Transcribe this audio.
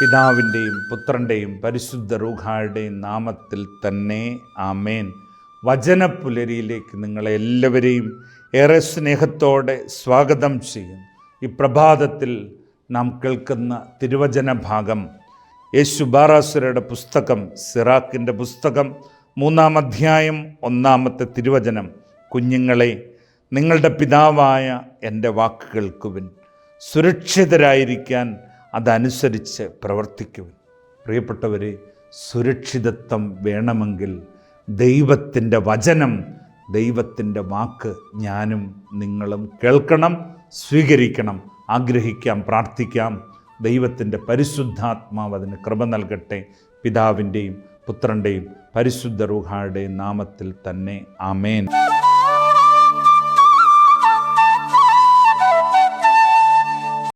പിതാവിന്റെയും പുത്രന്റെയും പരിശുദ്ധ റൂഹായുടെയും നാമത്തിൽ തന്നെ ആമേൻ. വചനപ്പുലരിയിലേക്ക് നിങ്ങളെ എല്ലാവരെയും ഏറെ സ്നേഹത്തോടെ സ്വാഗതം ചെയ്യും. ഈ പ്രഭാതത്തിൽ നാം കേൾക്കുന്ന തിരുവചന ഭാഗം യേശു ബാറാസുരയുടെ പുസ്തകം സിറാക്കിന്റെ പുസ്തകം മൂന്നാം അധ്യായം ഒന്നാമത്തെ തിരുവചനം. കുഞ്ഞുങ്ങളെ നിങ്ങളുടെ പിതാവായ എന്റെ വാക്കുകൾക്കുവിൻ. സുരക്ഷിതരായിരിക്കാൻ അതനുസരിച്ച് പ്രവർത്തിക്കും പ്രിയപ്പെട്ടവരെ സുരക്ഷിതത്വം വേണമെങ്കിൽ ദൈവത്തിന്റെ വചനം ദൈവത്തിന്റെ വാക്ക് ഞാനും നിങ്ങളും കേൾക്കണം സ്വീകരിക്കണം ആഗ്രഹിക്കാം പ്രാർത്ഥിക്കാം. ദൈവത്തിന്റെ പരിശുദ്ധാത്മാവ് അതിന് കൃപ നൽകട്ടെ. പിതാവിന്റെയും പുത്രന്റെയും പരിശുദ്ധ റുഹായുടെയും നാമത്തിൽ തന്നെ. ആമേൻ.